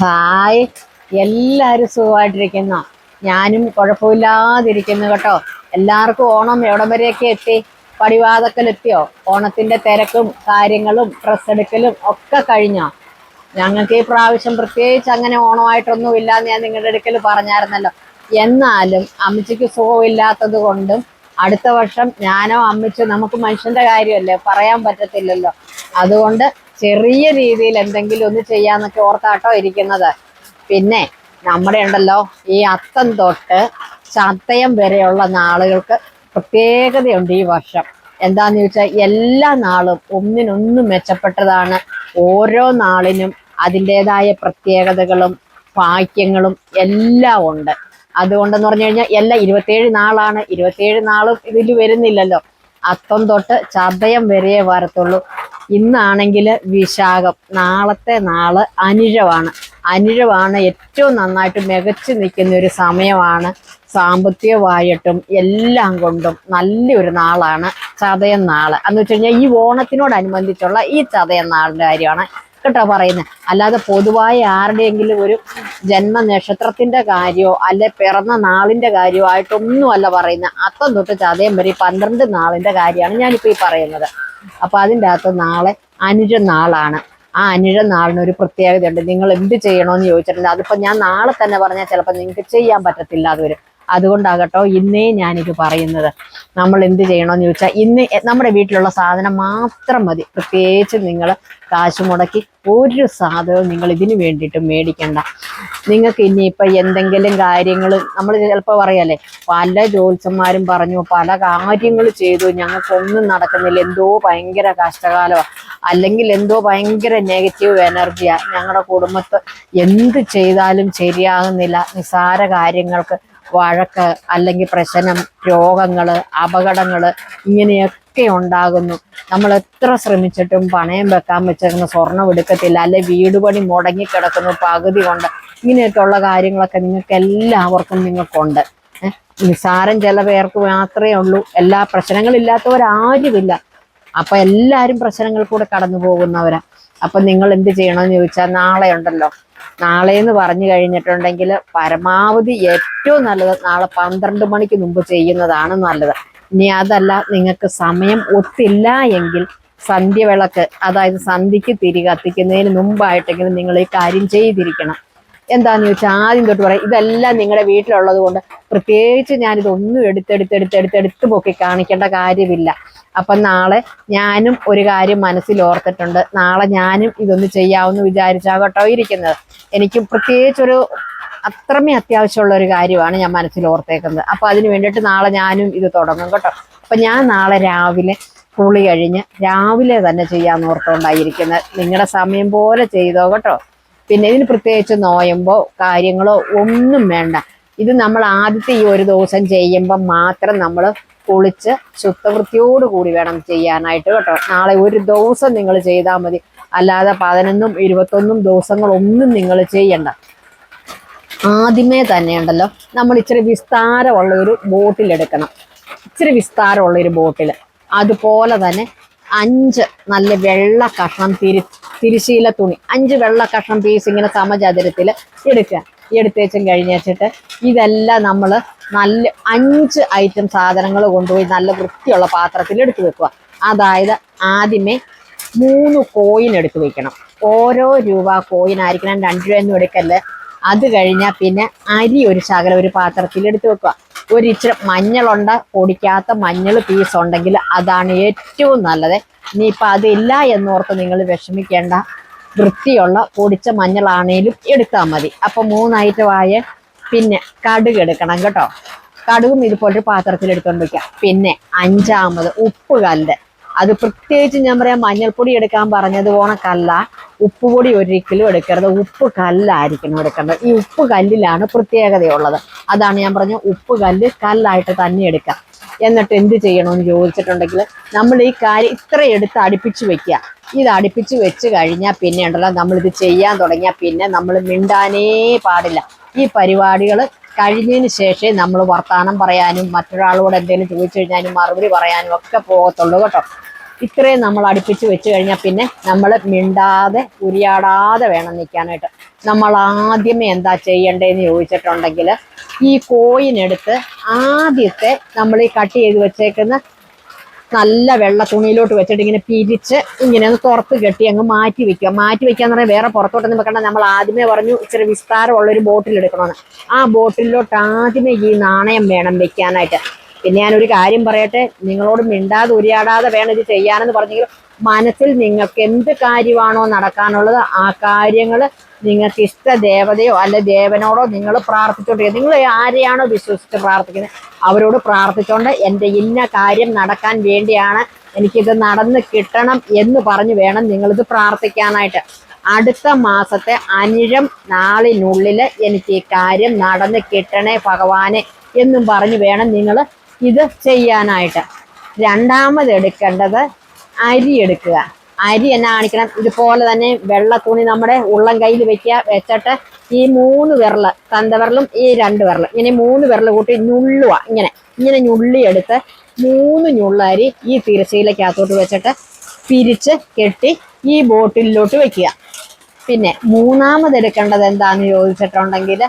Hi. എല്ലാവരും സുഖമായിട്ടിരിക്കുന്നു. ഞാനും കുഴപ്പമില്ലാതിരിക്കുന്നു കേട്ടോ. എല്ലാവർക്കും ഓണം എവിടം വരെയൊക്കെ എത്തി? പടിവാതക്കലെത്തിയോ? ഓണത്തിന്റെ തിരക്കും കാര്യങ്ങളും ഡ്രസ് എടുക്കലും ഒക്കെ കഴിഞ്ഞോ? ഞങ്ങൾക്ക് ഈ പ്രാവശ്യം പ്രത്യേകിച്ച് അങ്ങനെ ഓണമായിട്ടൊന്നും ഇല്ലാന്ന് ഞാൻ നിങ്ങളുടെ അടുക്കൽ പറഞ്ഞായിരുന്നല്ലോ. എന്നാലും അമ്മച്ചിക്ക് സുഖമില്ലാത്തത് കൊണ്ടും അടുത്ത വർഷം ഞാനോ അമ്മച്ചോ നമുക്ക് മനുഷ്യന്റെ കാര്യമല്ലേ പറയാൻ പറ്റത്തില്ലല്ലോ. അതുകൊണ്ട് ചെറിയ രീതിയിൽ എന്തെങ്കിലും ഒന്ന് ചെയ്യാന്നൊക്കെ ഓർത്താട്ടോ ഇരിക്കുന്നത്. പിന്നെ നമ്മുടെ ഉണ്ടല്ലോ ഈ അത്തം തൊട്ട് ചതയം വരെയുള്ള നാളുകൾക്ക് പ്രത്യേകതയുണ്ട് ഈ വർഷം. എന്താന്ന് ചോദിച്ചാൽ എല്ലാ നാളും ഒന്നിനൊന്നും മെച്ചപ്പെട്ടതാണ്. ഓരോ നാളിനും അതിന്റെതായ പ്രത്യേകതകളും ഭാഗ്യങ്ങളും എല്ലാം ഉണ്ട്. അതുകൊണ്ടെന്ന് പറഞ്ഞു കഴിഞ്ഞാൽ എല്ലാ ഇരുപത്തേഴ് നാളാണ്. ഇരുപത്തേഴ് നാളും ഇതിൽ വരുന്നില്ലല്ലോ. അത്തം തൊട്ട് ചതയം വരെയേ വരത്തുള്ളൂ. ഇന്നാണെങ്കിൽ വിശാഖം. നാളത്തെ നാൾ അനിഴവാണ്. അനിഴവാണ് ഏറ്റവും നന്നായിട്ട് മികച്ചു നിൽക്കുന്ന ഒരു സമയമാണ്. സാമ്പത്തികമായിട്ടും എല്ലാം കൊണ്ടും നല്ലൊരു നാളാണ് ചതയം നാൾ. എന്ന് വെച്ച് കഴിഞ്ഞാൽ ഈ ഓണത്തിനോടനുബന്ധിച്ചുള്ള ഈ ചതയം നാളിന്റെ കാര്യമാണ്. കേട്ടോ പറയുന്നത് അല്ലാതെ പൊതുവായ ആരുടെയെങ്കിലും ഒരു ജന്മ നക്ഷത്രത്തിന്റെ കാര്യമോ അല്ലെ പിറന്ന നാളിന്റെ കാര്യമോ ആയിട്ടൊന്നും അല്ല പറയുന്നത് അത്തം തൊട്ട് ചതയം വരെ പന്ത്രണ്ട് നാളിന്റെ കാര്യമാണ് ഞാനിപ്പോ ഈ പറയുന്നത്. അപ്പൊ അതിന്റെ അകത്ത് നാളെ അനുജ നാളാണ് ആ അനുജ നാളിന് ഒരു പ്രത്യേകതയുണ്ട്. നിങ്ങൾ എന്ത് ചെയ്യണമെന്ന് ചോദിച്ചിട്ടുണ്ട് അതിപ്പോ ഞാൻ നാളെ തന്നെ പറഞ്ഞാൽ ചിലപ്പോൾ നിങ്ങൾക്ക് ചെയ്യാൻ പറ്റത്തില്ല അത് വരും. അതുകൊണ്ടാകട്ടോ ഇന്നേ ഞാനിത് പറയുന്നത്. നമ്മൾ എന്ത് ചെയ്യണമെന്ന് ചോദിച്ചാൽ ഇന്ന് നമ്മുടെ വീട്ടിലുള്ള സാധനം മാത്രം മതി. പ്രത്യേകിച്ച് നിങ്ങൾ കാശ് മുടക്കി ഒരു സാധനവും നിങ്ങൾ ഇതിനു വേണ്ടിയിട്ട് മേടിക്കണ്ട. നിങ്ങൾക്ക് ഇനിയിപ്പോൾ എന്തെങ്കിലും കാര്യങ്ങൾ നമ്മൾ ചിലപ്പോൾ പറയാലേ പല ജോത്സ്യന്മാരും പറഞ്ഞു പല കാര്യങ്ങൾ ചെയ്തു ഞങ്ങൾക്കൊന്നും നടക്കുന്നില്ല. എന്തോ ഭയങ്കര കഷ്ടകാലമാണ് അല്ലെങ്കിൽ എന്തോ ഭയങ്കര നെഗറ്റീവ് എനർജിയാണ് ഞങ്ങളുടെ കുടുംബത്ത് എന്ത് ചെയ്താലും ശരിയാകുന്നില്ല. നിസ്സാര കാര്യങ്ങൾക്ക് വഴക്ക് അല്ലെങ്കിൽ പ്രശ്നം രോഗങ്ങൾ അപകടങ്ങൾ ഇങ്ങനെയൊക്കെ ഉണ്ടാകുന്നു. നമ്മൾ എത്ര ശ്രമിച്ചിട്ടും പണയം വെക്കാൻ വെച്ചിരുന്ന സ്വർണം എടുക്കത്തില്ല. അല്ലെ വീട് പണി മുടങ്ങിക്കിടക്കുന്നു പകുതി കൊണ്ട്. ഇങ്ങനെയൊക്കെയുള്ള കാര്യങ്ങളൊക്കെ നിങ്ങൾക്ക് എല്ലാവർക്കും നിങ്ങൾക്കുണ്ട്. നിസ്സാരം ചില പേർക്ക് മാത്രമേ ഉള്ളൂ. എല്ലാ പ്രശ്നങ്ങളില്ലാത്തവരാരുമില്ല. അപ്പൊ എല്ലാവരും പ്രശ്നങ്ങൾ കൂടെ കടന്നു പോകുന്നവരാ അപ്പൊ നിങ്ങൾ എന്ത് ചെയ്യണമെന്ന് ചോദിച്ചാൽ നാളെ ഉണ്ടല്ലോ നാളെ എന്ന് പറഞ്ഞു കഴിഞ്ഞിട്ടുണ്ടെങ്കിൽ പരമാവധി ഏറ്റവും നല്ലത് നാളെ പന്ത്രണ്ട് മണിക്ക് മുമ്പ് ചെയ്യുന്നതാണ് നല്ലത്. ഇനി അതല്ല നിങ്ങൾക്ക് സമയം ഒത്തില്ല എങ്കിൽ സന്ധ്യ വിളക്ക് അതായത് സന്ധ്യക്ക് തിരി കത്തിക്കുന്നതിന് മുമ്പായിട്ടെങ്കിലും നിങ്ങൾ ഈ കാര്യം ചെയ്തിരിക്കണം. എന്താന്ന് ചോദിച്ചാൽ ആദ്യം തൊട്ട് പറയാം ഇതെല്ലാം നിങ്ങളുടെ വീട്ടിലുള്ളത് കൊണ്ട് പ്രത്യേകിച്ച് ഞാനിതൊന്നും എടുത്തെടുത്തെടുത്തെടുത്തെടുത്ത് പൊക്കി കാണിക്കേണ്ട കാര്യമില്ല. അപ്പൊ നാളെ ഞാനും ഒരു കാര്യം മനസ്സിൽ ഓർത്തിട്ടുണ്ട്. നാളെ ഞാനും ഇതൊന്ന് ചെയ്യാമെന്ന് വിചാരിച്ചാകട്ടോ ഇരിക്കുന്നത്. എനിക്ക് പ്രത്യേകിച്ചൊരു അത്രമേ അത്യാവശ്യമുള്ള ഒരു കാര്യമാണ് ഞാൻ മനസ്സിൽ ഓർത്തേക്കുന്നത്. അപ്പൊ അതിന് വേണ്ടിയിട്ട് നാളെ ഞാനും ഇത് തുടങ്ങും കേട്ടോ. അപ്പൊ ഞാൻ നാളെ രാവിലെ കുളി കഴിഞ്ഞ് രാവിലെ തന്നെ ചെയ്യാന്ന് ഓർത്തുകൊണ്ടായിരിക്കുന്നത് നിങ്ങളുടെ സമയം പോലെ ചെയ്തോ കേട്ടോ. പിന്നെ ഇതിന് പ്രത്യേകിച്ച് നോയമ്പോ കാര്യങ്ങളോ ഒന്നും വേണ്ട. ഇത് നമ്മൾ ആദ്യത്തെ ഈ ഒരു ദിവസം ചെയ്യുമ്പോൾ മാത്രം നമ്മൾ കുളിച്ച് ശുദ്ധവൃത്തിയോട് കൂടി വേണം ചെയ്യാനായിട്ട് കേട്ടോ. നാളെ ഒരു ദിവസം നിങ്ങൾ ചെയ്താൽ മതി. അല്ലാതെ പതിനൊന്നും ഇരുപത്തൊന്നും ദിവസങ്ങളൊന്നും നിങ്ങൾ ചെയ്യണ്ട. ആദ്യമേ തന്നെ ഉണ്ടല്ലോ നമ്മൾ ഇച്ചിരി വിസ്താരമുള്ള ഒരു ബോട്ടിൽ എടുക്കണം. ഇച്ചിരി വിസ്താരമുള്ള ഒരു ബോട്ടിൽ. അതുപോലെ തന്നെ അഞ്ച് നല്ല വെള്ള കഷ്ണം തിരി തിരിശീല തുണി. അഞ്ച് വെള്ള കഷ്ണം പീസ് ഇങ്ങനെ സമചതുരത്തിൽ എടുക്കുക. എടുത്തേച്ചും കഴിഞ്ഞ് വെച്ചിട്ട് ഇതെല്ലാം നമ്മൾ നല്ല അഞ്ച് ഐറ്റം സാധനങ്ങൾ കൊണ്ടുപോയി നല്ല വൃത്തിയുള്ള പാത്രത്തിൽ എടുത്തു വെക്കുക. അതായത് ആദ്യമേ മൂന്ന് കോയിൻ എടുത്തു വെക്കണം. ഓരോ രൂപ കോയിൻ ആയിരിക്കണം രണ്ട് രൂപയൊന്നും എടുക്കല്ലേ. അത് കഴിഞ്ഞാൽ പിന്നെ അരി ഒരു ശകലം ഒരു പാത്രത്തിൽ എടുത്തു വെക്കുക. ഒരു ഇച്ചിരി മഞ്ഞളുണ്ട് പൊടിക്കാത്ത മഞ്ഞൾ പീസ് ഉണ്ടെങ്കിൽ അതാണ് ഏറ്റവും നല്ലത്. ഇനിയിപ്പോൾ അതില്ല എന്നോർത്ത് നിങ്ങൾ വിഷമിക്കേണ്ട. വൃത്തിയുള്ള പൊടിച്ച മഞ്ഞളാണേലും എടുത്താൽ മതി. അപ്പം മൂന്നൈറ്റമായ പിന്നെ കടുക് എടുക്കണം കേട്ടോ. കടുകും ഇതുപോലൊരു പാത്രത്തിൽ എടുത്തുകൊണ്ട് വെക്കാം. പിന്നെ അഞ്ചാമത് ഉപ്പ് കല്ല്. അത് പ്രത്യേകിച്ച് ഞാൻ പറയാം മഞ്ഞൾപ്പൊടി എടുക്കാൻ പറഞ്ഞത് കല്ല ഉപ്പുപൊടി ഒരിക്കലും എടുക്കരുത്. ഉപ്പ് കല്ലായിരിക്കണം എടുക്കേണ്ടത്. ഈ ഉപ്പ് കല്ലിലാണ് പ്രത്യേകതയുള്ളത്. അതാണ് ഞാൻ പറഞ്ഞ ഉപ്പ് കല്ല് കല്ലായിട്ട് തന്നെ എടുക്കാം എന്നിട്ട് എന്ത് ചെയ്യണമെന്ന് ചോദിച്ചിട്ടുണ്ടെങ്കിൽ നമ്മൾ ഈ കാര്യം ഇത്ര എടുത്ത് അടുപ്പിച്ച് വെക്കുക. ഇത് അടുപ്പിച്ച് വെച്ച് കഴിഞ്ഞാൽ പിന്നെ ഉണ്ടല്ലോ നമ്മളിത് ചെയ്യാൻ തുടങ്ങിയാൽ പിന്നെ നമ്മൾ മിണ്ടാനേ പാടില്ല. ഈ പരിപാടികൾ കഴിഞ്ഞതിന് ശേഷമേ നമ്മൾ വർത്തമാനം പറയാനും മറ്റൊരാളോട് എന്തെങ്കിലും ചോദിച്ചു കഴിഞ്ഞാലും മറുപടി പറയാനും ഒക്കെ പോകത്തുള്ളൂ കേട്ടോ. ഇത്രയും നമ്മൾ അടുപ്പിച്ച് വെച്ച് കഴിഞ്ഞാൽ പിന്നെ നമ്മൾ മിണ്ടാതെ ഉരിയാടാതെ വേണം നിൽക്കാനായിട്ട്. നമ്മൾ ആദ്യമേ എന്താ ചെയ്യേണ്ടതെന്ന് ചോദിച്ചിട്ടുണ്ടെങ്കിൽ ഈ കോയിനെടുത്ത് ആദ്യത്തെ നമ്മൾ ഈ കട്ട് ചെയ്ത് വെച്ചേക്കുന്ന നല്ല വെള്ള തുണിയിലോട്ട് വെച്ചിട്ട് ഇങ്ങനെ പിരിച്ച് ഇങ്ങനെ ഒന്ന് തുറത്ത് കെട്ടി അങ്ങ് മാറ്റി വെക്കുക. മാറ്റി വെക്കാന്ന് പറഞ്ഞാൽ വേറെ പുറത്തോട്ടൊന്നും വെക്കണ്ട. നമ്മൾ ആദ്യമേ പറഞ്ഞു ഇച്ചിരി വിസ്താരമുള്ള ഒരു ബോട്ടിൽ എടുക്കണമെന്ന്. ആ ബോട്ടിലോട്ട് ആദ്യമേ ഈ നാണയം വേണം വെക്കാനായിട്ട്. പിന്നെ ഞാനൊരു കാര്യം പറയട്ടെ നിങ്ങളോട് മിണ്ടാതെ ഉരിയാടാതെ വേണം ഇത് ചെയ്യാനെന്ന് പറഞ്ഞെങ്കിലും മനസ്സിൽ നിങ്ങൾക്ക് എന്ത് കാര്യമാണോ നടക്കാനുള്ളത് ആ കാര്യങ്ങൾ നിങ്ങൾക്ക് ഇഷ്ട ദേവതയോ അല്ല ദേവനോടോ നിങ്ങൾ പ്രാർത്ഥിച്ചുകൊണ്ടിരിക്കുക നിങ്ങൾ ആരെയാണോ വിശ്വസിച്ച് പ്രാർത്ഥിക്കുന്നത്? അവരോട് പ്രാർത്ഥിച്ചുകൊണ്ട് എന്റെ ഇന്ന കാര്യം നടക്കാൻ വേണ്ടിയാണ് എനിക്കിത് നടന്ന് കിട്ടണം എന്ന് പറഞ്ഞു വേണം നിങ്ങളിത് പ്രാർത്ഥിക്കാനായിട്ട്. അടുത്ത മാസത്തെ അനിഴം നാളിനുള്ളിൽ എനിക്ക് ഈ കാര്യം നടന്ന് കിട്ടണേ ഭഗവാനെ എന്നും പറഞ്ഞു വേണം നിങ്ങൾ ഇത് ചെയ്യാനായിട്ട്. രണ്ടാമത് എടുക്കേണ്ടത് അരി എടുക്കുക. അരി എന്നാ കാണിക്കണം. ഇതുപോലെ തന്നെ വെള്ള തുണി നമ്മുടെ ഉള്ളം കയ്യിൽ വെക്കുക. വെച്ചിട്ട് ഈ മൂന്ന് വിരൽ തന്തവിരലും ഈ രണ്ട് വിരലും ഇങ്ങനെ മൂന്ന് വിരൽ കൂട്ടി ഞുള്ളുക ഇങ്ങനെ ഇങ്ങനെ ഞുള്ളിയെടുത്ത് മൂന്ന് ഞുള്ളരി ഈ തിരശ്ശീലക്കകത്തോട്ട് വെച്ചിട്ട് പിരിച്ച് കെട്ടി ഈ ബോട്ടിലോട്ട് വെക്കുക. പിന്നെ മൂന്നാമത് എടുക്കേണ്ടത് എന്താണെന്ന് ചോദിച്ചിട്ടുണ്ടെങ്കിൽ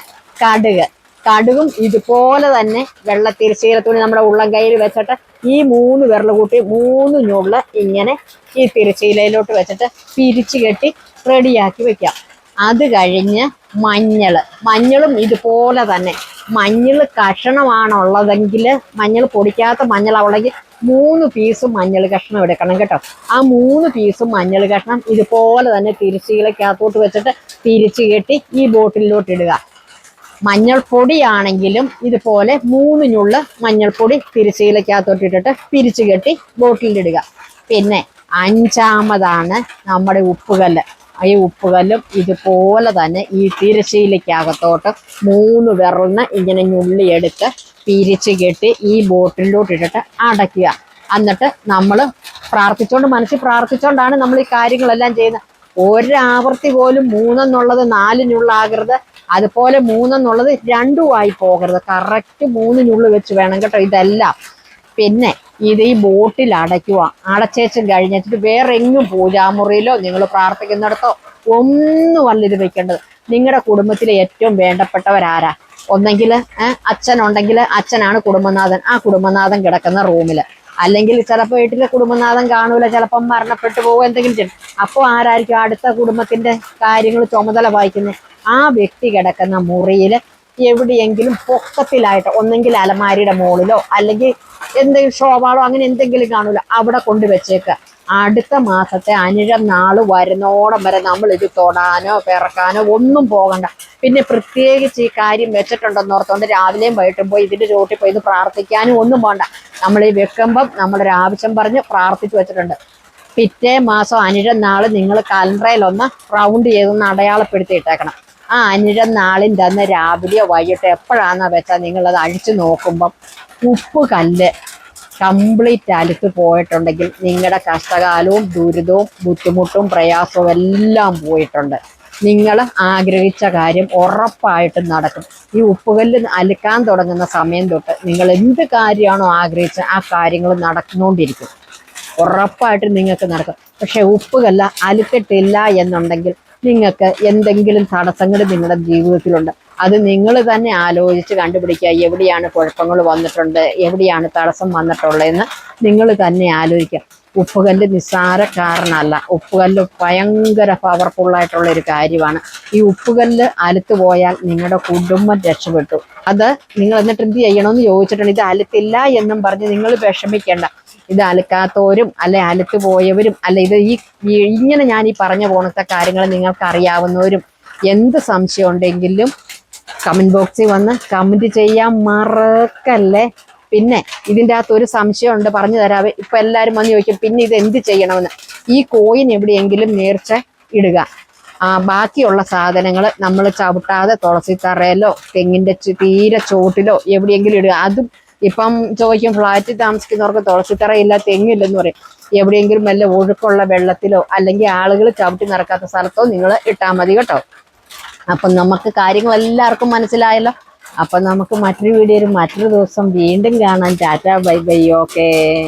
കടുക്. കടുകും ഇതുപോലെ തന്നെ വെള്ള തിരശ്ശീലത്തുണി നമ്മുടെ ഉള്ളം കയ്യിൽ വെച്ചിട്ട് ഈ മൂന്ന് വിരൽ കൂട്ടി മൂന്ന് ഞുള്ള ഇങ്ങനെ ഈ തിരശ്ശീലയിലോട്ട് വെച്ചിട്ട് പിരിച്ചു കെട്ടി റെഡിയാക്കി വെക്കാം. അത് കഴിഞ്ഞ് മഞ്ഞൾ മഞ്ഞളും ഇതുപോലെ തന്നെ. മഞ്ഞൾ കഷണമാണുള്ളതെങ്കിൽ മഞ്ഞൾ പൊടിക്കാത്ത മഞ്ഞളാവുള്ളെങ്കിൽ മൂന്ന് പീസ് മഞ്ഞൾ കഷ്ണം എടുക്കണം കേട്ടോ. ആ മൂന്ന് പീസ് മഞ്ഞൾ കഷ്ണം ഇതുപോലെ തന്നെ തിരിച്ചീലക്കകത്തോട്ട് വെച്ചിട്ട് തിരിച്ചു കെട്ടി ഈ ബോട്ടിലോട്ട് ഇടുക. മഞ്ഞൾപ്പൊടിയാണെങ്കിലും ഇതുപോലെ മൂന്നിനുള്ള മഞ്ഞൾപ്പൊടി തിരിച്ചീലയ്ക്കകത്തോട്ടിട്ടിട്ട് പിരിച്ചു കെട്ടി ബോട്ടിലിടുക പിന്നെ അഞ്ചാമതാണ് നമ്മുടെ ഉപ്പുകല്ല്. ഈ ഉപ്പുകല്ലും ഇതുപോലെ തന്നെ ഈ തിരശ്ശീലയ്ക്കകത്തോട്ട് മൂന്ന് വിരലിന് ഇങ്ങനെ ഞുള്ളിയെടുത്ത് പിരിച്ച് കെട്ടി ഈ ബോട്ടിലോട്ട് ഇട്ടിട്ട് അടയ്ക്കുക. എന്നിട്ട് നമ്മൾ പ്രാർത്ഥിച്ചുകൊണ്ട് മനസ്സിൽ പ്രാർത്ഥിച്ചുകൊണ്ടാണ് നമ്മൾ ഈ കാര്യങ്ങളെല്ലാം ചെയ്യുന്നത്. ഒരാവർത്തി പോലും മൂന്നെന്നുള്ളത് നാലിനുള്ളാകരുത് അതുപോലെ മൂന്നെന്നുള്ളത് രണ്ടുമായി പോകരുത്. കറക്റ്റ് മൂന്നിനുള്ളിൽ വെച്ച് വേണം കേട്ടോ ഇതെല്ലാം. പിന്നെ ഇത് ഈ ബോട്ടിൽ അടയ്ക്കുക. അടച്ചേച്ചും കഴിഞ്ഞിട്ട് വേറെ എങ്ങും പൂജാമുറിയിലോ നിങ്ങൾ പ്രാർത്ഥിക്കുന്നിടത്തോ ഒന്നുമല്ല ഇത് വെക്കേണ്ടത്. നിങ്ങളുടെ കുടുംബത്തിലെ ഏറ്റവും വേണ്ടപ്പെട്ടവരാരാ? ഒന്നെങ്കിൽ അച്ഛനുണ്ടെങ്കിൽ അച്ഛനാണ് കുടുംബനാഥൻ. ആ കുടുംബനാഥൻ കിടക്കുന്ന റൂമിൽ അല്ലെങ്കിൽ ചിലപ്പോൾ വീട്ടിലെ കുടുംബനാഥൻ കാണൂല ചിലപ്പം മരണപ്പെട്ടു പോകും എന്തെങ്കിലും ചെയ്യും. അപ്പോൾ ആരായിരിക്കും അടുത്ത കുടുംബത്തിന്റെ കാര്യങ്ങൾ ചുമതല വായിക്കുന്നത് ആ വ്യക്തി കിടക്കുന്ന മുറിയിൽ എവിടെയെങ്കിലും പൊക്കത്തിലായിട്ട് ഒന്നെങ്കിൽ അലമാരിയുടെ മുകളിലോ അല്ലെങ്കിൽ എന്തെങ്കിലും ഷോവാളോ അങ്ങനെ എന്തെങ്കിലും കാണൂല അവിടെ കൊണ്ട് വെച്ചേക്കുക. അടുത്ത മാസത്തെ അനിഴം നാൾ വരുന്നോടം വരെ നമ്മൾ ഇത് തൊടാനോ പിറക്കാനോ ഒന്നും പോകണ്ട. പിന്നെ പ്രത്യേകിച്ച് ഈ കാര്യം വെച്ചിട്ടുണ്ടെന്ന് ഓർത്തുകൊണ്ട് രാവിലെയും വൈകിട്ടും പോയി ഇതിന്റെ ചോട്ടിൽ പോയി ഇത് പ്രാർത്ഥിക്കാനും ഒന്നും പോകണ്ട നമ്മൾ ഈ വെക്കുമ്പം നമ്മളൊരു ആവശ്യം പറഞ്ഞ് പ്രാർത്ഥിച്ചു വെച്ചിട്ടുണ്ട്. പിറ്റേ മാസം അനിഴം നാൾ നിങ്ങൾ കലണ്ടറിൽ ഒന്ന് റൗണ്ട് ചെയ്തൊന്ന് അടയാളപ്പെടുത്തി ഇട്ടേക്കണം. ആ അനിഴം അന്ന് രാവിലെയോ വൈകിട്ടോ എപ്പോഴാണെന്ന് വെച്ചാൽ നിങ്ങളത് അഴിച്ചു നോക്കുമ്പം ഉപ്പ് കല്ല് കംപ്ലീറ്റ് അലുത്ത് പോയിട്ടുണ്ടെങ്കിൽ നിങ്ങളുടെ കഷ്ടകാലവും ദുരിതവും ബുദ്ധിമുട്ടും പ്രയാസവും എല്ലാം പോയിട്ടുണ്ട്. നിങ്ങൾ ആഗ്രഹിച്ച കാര്യം ഉറപ്പായിട്ടും നടക്കും. ഈ ഉപ്പുകല്ല് അലക്കാൻ തുടങ്ങുന്ന സമയം തൊട്ട് നിങ്ങൾ എന്ത് കാര്യമാണോ ആഗ്രഹിച്ച ആ കാര്യങ്ങൾ നടന്നുകൊണ്ടിരിക്കും. ഉറപ്പായിട്ട് നിങ്ങൾക്ക് നടക്കും. പക്ഷെ ഉപ്പുകല്ല് അലുക്കിട്ടില്ല എന്നുണ്ടെങ്കിൽ നിങ്ങൾക്ക് എന്തെങ്കിലും തടസ്സങ്ങൾ നിങ്ങളുടെ ജീവിതത്തിലുണ്ട്. അത് നിങ്ങൾ തന്നെ ആലോചിച്ച് കണ്ടുപിടിക്കുക. എവിടെയാണ് കുഴപ്പങ്ങൾ വന്നിട്ടുണ്ട്? എവിടെയാണ് തടസ്സം വന്നിട്ടുള്ളതെന്ന് നിങ്ങൾ തന്നെ ആലോചിക്കുക. ഉപ്പുകല്ല് നിസ്സാരക്കാരനല്ല. ഉപ്പുകല്ല് ഭയങ്കര പവർഫുൾ ആയിട്ടുള്ള ഒരു കാര്യമാണ്. ഈ ഉപ്പുകല്ല് അലുത്ത് പോയാൽ നിങ്ങളുടെ കുടുംബം രക്ഷപ്പെട്ടു. അത് നിങ്ങൾ എന്നിട്ട് എന്ത് ചെയ്യണമെന്ന് ചോദിച്ചിട്ടുണ്ട്. ഇത് അലുത്തില്ല എന്നും പറഞ്ഞ് നിങ്ങൾ വിഷമിക്കേണ്ട. ഇത് അലുക്കാത്തവരും അല്ലെ അലുത്ത് പോയവരും അല്ലെ ഇത് ഈ- ഇങ്ങനെ ഞാൻ ഈ പറഞ്ഞു പോണത്തെ കാര്യങ്ങൾ നിങ്ങൾക്ക് അറിയാവുന്നവരും എന്ത് സംശയം ഉണ്ടെങ്കിലും കമന്റ് ബോക്സിൽ വന്ന് കമന്റ് ചെയ്യാൻ മറക്കല്ലേ? പിന്നെ ഇതിന്റെ അകത്ത് ഒരു സംശയമുണ്ട് പറഞ്ഞു തരാവേ. ഇപ്പൊ എല്ലാവരും വന്ന് ചോദിക്കും പിന്നെ ഇത് എന്ത് ചെയ്യണമെന്ന്? ഈ കോയിൻ എവിടെയെങ്കിലും നേർച്ച ഇടുക. ബാക്കിയുള്ള സാധനങ്ങൾ നമ്മൾ ചവിട്ടാതെ തുളസി തറയിലോ തെങ്ങിന്റെ തീരെ ചോട്ടിലോ എവിടെയെങ്കിലും ഇടുക. അതും ഇപ്പം ചോദിക്കും ഫ്ലാറ്റിൽ താമസിക്കുന്നവർക്ക് തുളസിത്തറയില്ല തെങ്ങില്ലെന്ന് പറയും. എവിടെയെങ്കിലും വല്ല ഒഴുക്കുള്ള വെള്ളത്തിലോ അല്ലെങ്കിൽ ആളുകൾ ചവിട്ടി നടക്കാത്ത സ്ഥലത്തോ നിങ്ങൾ ഇട്ടാൽ മതി കേട്ടോ. അപ്പം നമുക്ക് കാര്യങ്ങൾ എല്ലാവർക്കും മനസ്സിലായല്ലോ. അപ്പം നമുക്ക് മറ്റൊരു വീഡിയോയിൽ മറ്റൊരു ദിവസം വീണ്ടും കാണാം. Tata bye bye okay.